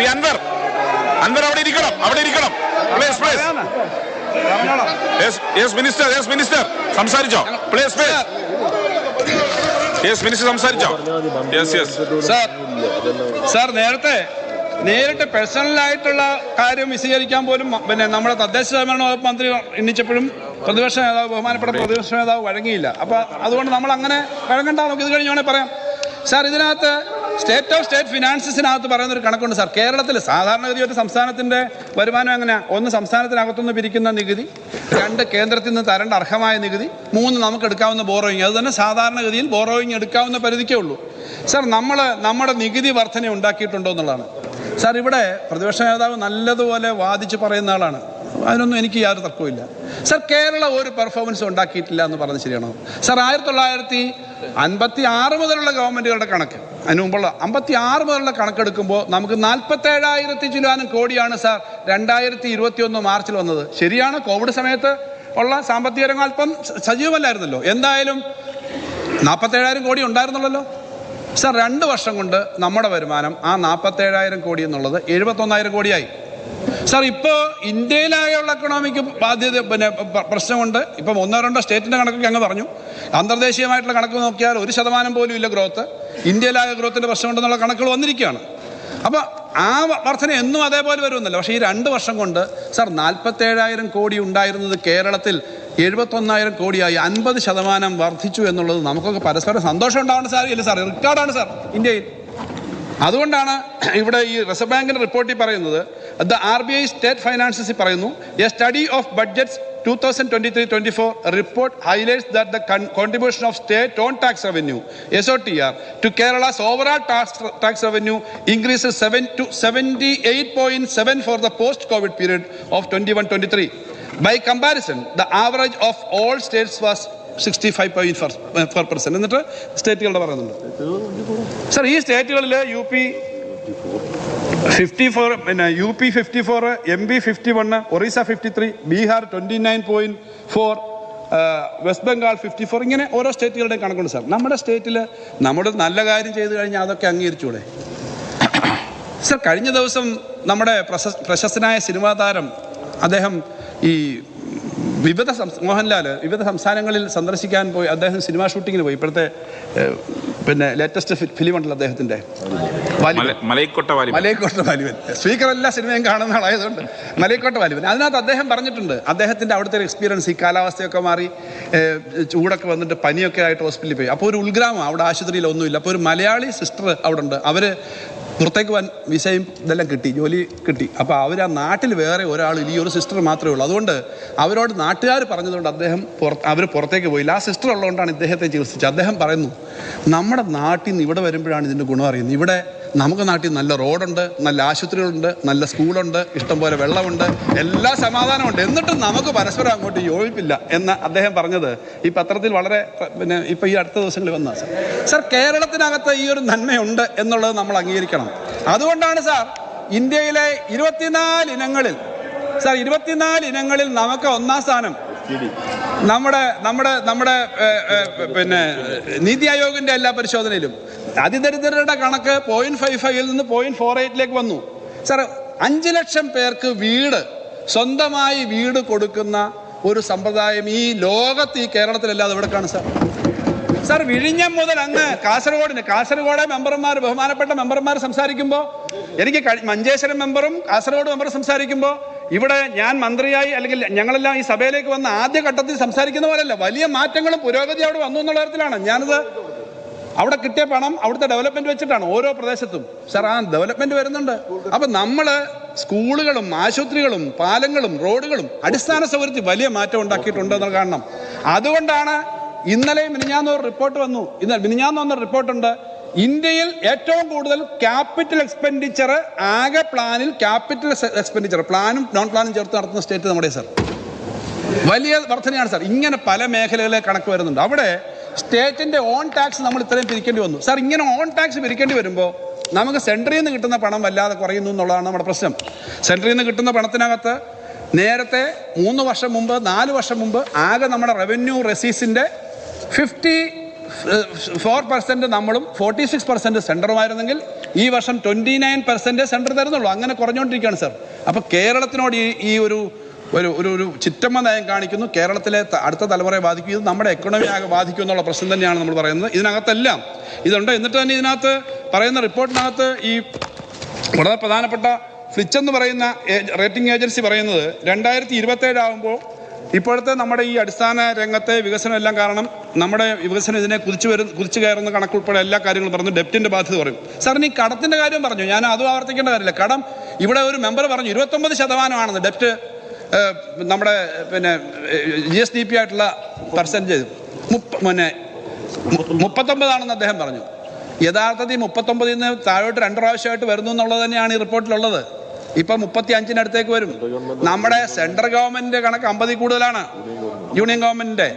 ശ്രീ അൻവർ. അൻവർ അവിടെ ഇരിക്കണം അവിടെ ഇരിക്കണം. Place place yes minister yes minister സംസാരിച്ചോ? പ്ലേസ് പ്ലേസ് യെസ് മിനിസ്റ്റർ സംസാരിച്ചോ? യെസ് യെസ് സാർ സാർ നേരത്തെ നേരിട്ട് പേഴ്സണലായിട്ടുള്ള കാര്യം വിശദീകരിക്കാൻ പോലും പിന്നെ നമ്മുടെ തദ്ദേശ സ്വയംഭരണ വകുപ്പ് മന്ത്രി എണ്ണിച്ചപ്പോഴും പ്രതിപക്ഷ നേതാവ് ബഹുമാനപ്പെട്ട പ്രതിപക്ഷ നേതാവ് വഴങ്ങിയില്ല. അപ്പൊ അതുകൊണ്ട് നമ്മൾ അങ്ങനെ വഴങ്ങണ്ട. നമുക്ക് ഇത് കഴിഞ്ഞ് വേണേൽ പറയാം. സാർ ഇതിനകത്ത് സ്റ്റേറ്റ് ഓഫ് സ്റ്റേറ്റ് ഫിനാൻസസിനകത്ത് പറയുന്ന ഒരു കണക്കുണ്ട് സാർ കേരളത്തിൽ സാധാരണഗതി ഒരു സംസ്ഥാനത്തിന്റെ വരുമാനം എങ്ങനെയാ? ഒന്ന് സംസ്ഥാനത്തിനകത്തുനിന്ന് പിരിക്കുന്ന നികുതി രണ്ട് കേന്ദ്രത്തിൽ നിന്ന് തരേണ്ട അർഹമായ നികുതി മൂന്ന് നമുക്ക് എടുക്കാവുന്ന ബോറോയിങ് അതുതന്നെ സാധാരണഗതിയിൽ ബോറോയിങ് എടുക്കാവുന്ന പരിധിക്കേ ഉള്ളൂ. സാർ നമ്മൾ നമ്മുടെ നികുതി വർധന ഉണ്ടാക്കിയിട്ടുണ്ടോ എന്നുള്ളതാണ്. സാർ ഇവിടെ പ്രതിപക്ഷ നേതാവ് നല്ലതുപോലെ വാദിച്ച് പറയുന്ന ആളാണ്. അതിനൊന്നും എനിക്ക് യാതൊരു തർക്കവുമില്ല. സർ കേരള ഒരു പെർഫോമൻസ് ഉണ്ടാക്കിയിട്ടില്ല എന്ന് പറഞ്ഞത് ശരിയാണോ? സർ ആയിരത്തി തൊള്ളായിരത്തി അൻപത്തി ആറ് മുതലുള്ള ഗവൺമെന്റുകളുടെ കണക്ക് അതിന് മുമ്പുള്ള അമ്പത്തി ആറ് മുതലുള്ള കണക്കെടുക്കുമ്പോൾ നമുക്ക് നാൽപ്പത്തേഴായിരത്തി ചിലാനും കോടിയാണ് സാർ രണ്ടായിരത്തി ഇരുപത്തി ഒന്ന് മാർച്ചിൽ വന്നത്. ശരിയാണ്? കോവിഡ് സമയത്ത് ഉള്ള സാമ്പത്തിക രംഗം അല്പം സജീവമല്ലായിരുന്നല്ലോ. എന്തായാലും നാൽപ്പത്തേഴായിരം കോടി ഉണ്ടായിരുന്നുള്ളല്ലോ. സാർ രണ്ട് വർഷം കൊണ്ട് നമ്മുടെ വരുമാനം ആ നാൽപ്പത്തേഴായിരം കോടി എന്നുള്ളത് എഴുപത്തൊന്നായിരം കോടിയായി. സാർ ഇപ്പോൾ ഇന്ത്യയിലായുള്ള എക്കണോമിക്ക് ബാധ്യത പിന്നെ പ്രശ്നമുണ്ട്. ഇപ്പം ഒന്നോ രണ്ടോ സ്റ്റേറ്റിന്റെ കണക്കൊക്കെ അങ്ങ് പറഞ്ഞു. അന്തർദേശീയമായിട്ടുള്ള കണക്ക് നോക്കിയാൽ ഒരു ശതമാനം പോലും ഇല്ല ഗ്രോത്ത് ഇന്ത്യയിലായ ഗ്രോത്തിന്റെ പ്രശ്നമുണ്ടെന്നുള്ള കണക്കുകൾ വന്നിരിക്കുകയാണ്. അപ്പോൾ ആ വർധന എന്നും അതേപോലെ വരുമെന്നല്ല. പക്ഷേ ഈ രണ്ട് വർഷം കൊണ്ട് സാർ നാൽപ്പത്തേഴായിരം കോടി ഉണ്ടായിരുന്നത് കേരളത്തിൽ എഴുപത്തൊന്നായിരം കോടിയായി. അൻപത് ശതമാനം വർദ്ധിച്ചു എന്നുള്ളത് നമുക്കൊക്കെ പരസ്പരം സന്തോഷം ഉണ്ടാവേണ്ട സാർ. ഇല്ല സാർ റിക്കാർഡാണ് സാർ ഇന്ത്യയിൽ. അതുകൊണ്ടാണ് ഇവിടെ ഈ റിസർവ് ബാങ്കിന്റെ റിപ്പോർട്ടിൽ പറയുന്നത് the R B I state ഫൈനാൻസസിൽ പറയുന്നു a study of budgets two thousand twenty three twenty four report highlights that the contribution of state own tax revenue S O T R to Kerala's overall tax tax revenue increase seven to seventy eight point seven four the post covid period of twenty one twenty three by comparison the average of all states was sixty five point four percent എന്നിട്ട് സ്റ്റേറ്റുകളുടെ പറയുന്നുണ്ട് sir ഈ സ്റ്റേറ്റുകളിൽ U P fifty four പിന്നെ U P fifty four M P fifty one Orissa fifty three Bihar twenty nine point four West Bengal fifty four ഇങ്ങനെ ഓരോ സ്റ്റേറ്റുകളുടെയും കണക്കുണ്ട് sir. നമ്മുടെ സ്റ്റേറ്റിൽ നമ്മൾ നല്ല കാര്യം ചെയ്തു കഴിഞ്ഞാൽ അതൊക്കെ അംഗീകരിച്ചൂടെ സർ കഴിഞ്ഞ ദിവസം നമ്മുടെ പ്രശസ് പ്രശസ്തനായ സിനിമാ താരം അദ്ദേഹം ഈ വിവിധ മോഹൻലാൽ വിവിധ സംസ്ഥാനങ്ങളിൽ സന്ദർശിക്കാൻ പോയി അദ്ദേഹം സിനിമാ ഷൂട്ടിങ്ങിന് പോയി. ഇപ്പോഴത്തെ പിന്നെ ലേറ്റസ്റ്റ് ഫിലിമുണ്ടല്ലോ അദ്ദേഹത്തിന്റെ അദ്ദേഹത്തിന്റെ. വാലിബൻ മല- മലൈക്കോട്ട വാലി മലയക്കോട്ട വാലിബൻ സ്പീക്കർ എല്ലാ സിനിമയും കാണുന്ന ആളായതുകൊണ്ട് മലയക്കോട്ട വാലിബൻ അതിനകത്ത് അദ്ദേഹം പറഞ്ഞിട്ടുണ്ട് അദ്ദേഹത്തിന്റെ അവിടുത്തെ ഒരു എക്സ്പീരിയൻസ് ഈ കാലാവസ്ഥയൊക്കെ മാറി ചൂടൊക്കെ വന്നിട്ട് പനിയൊക്കെ ആയിട്ട് ഹോസ്പിറ്റലിൽ പോയി. അപ്പോൾ ഒരു ഉൾഗ്രാമം അവിടെ ആശുപത്രിയിൽ ഒന്നുമില്ല. അപ്പോൾ ഒരു മലയാളി സിസ്റ്റർ അവിടെ ഉണ്ട്. അവർ പുറത്തേക്ക് പോകാൻ വിസയും ഇതെല്ലാം കിട്ടി ജോലി കിട്ടി. അപ്പോൾ അവർ ആ നാട്ടിൽ വേറെ ഒരാൾ ഈ ഒരു സിസ്റ്റർ മാത്രമേ ഉള്ളൂ. അതുകൊണ്ട് അവരോട് നാട്ടുകാർ പറഞ്ഞതുകൊണ്ട് അദ്ദേഹം അവർ പുറത്തേക്ക് പോയില്ല. ആ സിസ്റ്റർ ഉള്ളതുകൊണ്ടാണ് ഇദ്ദേഹത്തെ ചികിത്സിച്ചത്. അദ്ദേഹം പറയുന്നു നമ്മുടെ നാട്ടിൽ നിന്ന് ഇവിടെ വരുമ്പോഴാണ് ഇതിന്റെ ഗുണം അറിയുന്നത്. ഇവിടെ നമുക്ക് നാട്ടിൽ നല്ല റോഡുണ്ട് നല്ല ആശുപത്രികളുണ്ട് നല്ല സ്കൂളുണ്ട് ഇഷ്ടംപോലെ വെള്ളമുണ്ട് എല്ലാ സമാധാനമുണ്ട്. എന്നിട്ടും നമുക്ക് പരസ്പരം അങ്ങോട്ട് യോജിപ്പില്ല എന്ന് അദ്ദേഹം പറഞ്ഞത് ഈ പത്രത്തിൽ വളരെ പിന്നെ ഇപ്പം ഈ അടുത്ത ദിവസങ്ങളിൽ വന്ന സാർ. സാർ കേരളത്തിനകത്ത് ഈ ഒരു നന്മയുണ്ട് എന്നുള്ളത് നമ്മൾ അംഗീകരിക്കണം. അതുകൊണ്ടാണ് സാർ ഇന്ത്യയിലെ ഇരുപത്തിനാല് ഇനങ്ങളിൽ സാർ ഇരുപത്തിനാല് ഇനങ്ങളിൽ നമുക്ക് ഒന്നാം സ്ഥാനം. നമ്മുടെ നമ്മുടെ നമ്മുടെ പിന്നെ നീതി ആയോഗിന്റെ എല്ലാ പരിശോധനയിലും അതിദരിദ്രരുടെ കണക്ക് പോയിന്റ് ഫൈവ് ഫൈവിൽ നിന്ന് പോയിന്റ് ഫോർ എയ്റ്റിലേക്ക് വന്നു. സാർ അഞ്ച് ലക്ഷം പേർക്ക് വീട് സ്വന്തമായി വീട് കൊടുക്കുന്ന ഒരു സമ്പ്രദായം ഈ ലോകത്ത് ഈ കേരളത്തിലല്ലാതെ എവിടെ കാണും സാർ? സാർ വിഴിഞ്ഞം മുതൽ അങ്ങ് കാസർഗോഡിന് കാസർഗോഡ് മെമ്പർമാർ ബഹുമാനപ്പെട്ട മെമ്പർമാർ സംസാരിക്കുമ്പോൾ എനിക്ക് മഞ്ചേശ്വരം മെമ്പറും കാസർഗോഡ് മെമ്പറും സംസാരിക്കുമ്പോൾ ഇവിടെ ഞാൻ മന്ത്രിയായി അല്ലെങ്കിൽ ഞങ്ങളെല്ലാം ഈ സഭയിലേക്ക് വന്ന ആദ്യ ഘട്ടത്തിൽ സംസാരിക്കുന്ന പോലെയല്ല. വലിയ മാറ്റങ്ങളും പുരോഗതി അവിടെ വന്നു എന്നുള്ള തരത്തിലാണ് ഞാനത് അവിടെ കിട്ടിയ പണം അവിടുത്തെ ഡെവലപ്മെന്റ് വെച്ചിട്ടാണ് ഓരോ പ്രദേശത്തും. സാർ ആ ഡെവലപ്മെന്റ് വരുന്നുണ്ട്. അപ്പൊ നമ്മൾ സ്കൂളുകളും ആശുപത്രികളും പാലങ്ങളും റോഡുകളും അടിസ്ഥാന സൗകര്യത്തിൽ വലിയ മാറ്റം ഉണ്ടാക്കിയിട്ടുണ്ട് എന്ന് കാണണം അതുകൊണ്ടാണ് ഇന്നലെ മിനിഞ്ഞാന്ന് ഒരു റിപ്പോർട്ട് വന്നു. ഇന്നലെ മിനിഞ്ഞാന്ന് വന്ന റിപ്പോർട്ടുണ്ട് ഇന്ത്യയിൽ ഏറ്റവും കൂടുതൽ ക്യാപിറ്റൽ എക്സ്പെൻഡിച്ചർ ആകെ പ്ലാനിൽ ക്യാപിറ്റൽ എക്സ്പെൻഡിച്ചർ പ്ലാനും നോൺ പ്ലാനും ചേർത്ത് നടത്തുന്ന സ്റ്റേറ്റ് നമ്മുടെ സാർ വലിയ വർധനയാണ് സാർ ഇങ്ങനെ പല മേഖലകളിലെ കണക്ക് വരുന്നുണ്ട്. അവിടെ സ്റ്റേറ്റിന്റെ ഓൺ ടാക്സ് നമ്മൾ ഇത്രയും പിരിക്കേണ്ടി വന്നു. സാർ ഇങ്ങനെ ഓൺ ടാക്സ് പിരിക്കേണ്ടി വരുമ്പോൾ നമുക്ക് സെൻട്രിൽ നിന്ന് കിട്ടുന്ന പണം വല്ലാതെ കുറയുന്നു എന്നുള്ളതാണ് നമ്മുടെ പ്രശ്നം. സെൻട്രിൽ നിന്ന് കിട്ടുന്ന പണത്തിനകത്ത് നേരത്തെ മൂന്ന് വർഷം മുമ്പ് നാല് വർഷം മുമ്പ് ആകെ നമ്മുടെ റവന്യൂ റെസീസിന്റെ ഫിഫ്റ്റി ഫോർ പെർസെന്റ് നമ്മളും ഫോർട്ടി സിക്സ് പെർസെന്റ് സെന്ററുമായിരുന്നെങ്കിൽ ഈ വർഷം ട്വന്റി നയൻ പെർസെന്റ് സെന്റർ തരുന്നുള്ളൂ. അങ്ങനെ കുറഞ്ഞുകൊണ്ടിരിക്കുകയാണ് സാർ അപ്പോൾ കേരളത്തിനോട് ഈ ഈ ഒരു ഒരു ഒരു ഒരു ചിറ്റമ്മ നയം കാണിക്കുന്നു. കേരളത്തിലെ അടുത്ത തലമുറയെ ബാധിക്കും. ഇത് നമ്മുടെ എക്കണോമി ആകെ ബാധിക്കും എന്നുള്ള പ്രശ്നം തന്നെയാണ് നമ്മൾ പറയുന്നത്. ഇതിനകത്തെല്ലാം ഇതുണ്ട്. എന്നിട്ട് തന്നെ ഇതിനകത്ത് പറയുന്ന റിപ്പോർട്ടിനകത്ത് ഈ വളരെ പ്രധാനപ്പെട്ട ഫ്ലിച്ച് എന്ന് പറയുന്ന റേറ്റിംഗ് ഏജൻസി പറയുന്നത് രണ്ടായിരത്തി ഇരുപത്തേഴ് ആകുമ്പോൾ ഇപ്പോഴത്തെ നമ്മുടെ ഈ അടിസ്ഥാന രംഗത്തെ വികസനം എല്ലാം കാരണം നമ്മുടെ വികസനം ഇതിനെ കുതിച്ചു വരും കുതിച്ചു കയറുന്ന കണക്കുൾപ്പെടെ എല്ലാ കാര്യങ്ങളും പറഞ്ഞു ഡെപ്റ്റിന്റെ ബാധ്യത പറയും സാറിന് ഈ കടത്തിന്റെ കാര്യം പറഞ്ഞു. ഞാൻ അതും ആവർത്തിക്കേണ്ട കാര്യമില്ല. കടം ഇവിടെ ഒരു മെമ്പർ പറഞ്ഞു ഇരുപത്തൊമ്പത് ശതമാനമാണെന്ന് ഡെപ്റ്റ് നമ്മുടെ പിന്നെ ജി എസ് ഡി പി ആയിട്ടുള്ള പെർസെന്റേജ് മുപ്പ പിന്നെ മുപ്പത്തൊമ്പതാണെന്ന് അദ്ദേഹം പറഞ്ഞു. യഥാർത്ഥത്തിൽ മുപ്പത്തൊമ്പതിൽ നിന്ന് താഴോട്ട് രണ്ട് പ്രാവശ്യമായിട്ട് വരുന്നു എന്നുള്ളത് തന്നെയാണ് ഈ റിപ്പോർട്ടിലുള്ളത് ഇപ്പൊ മുപ്പത്തി അഞ്ചിനടുത്തേക്ക് വരും. നമ്മുടെ സെൻട്രൽ ഗവൺമെന്റിന്റെ കണക്ക് അമ്പതിൽ കൂടുതലാണ്. യൂണിയൻ ഗവൺമെന്റിന്റെ.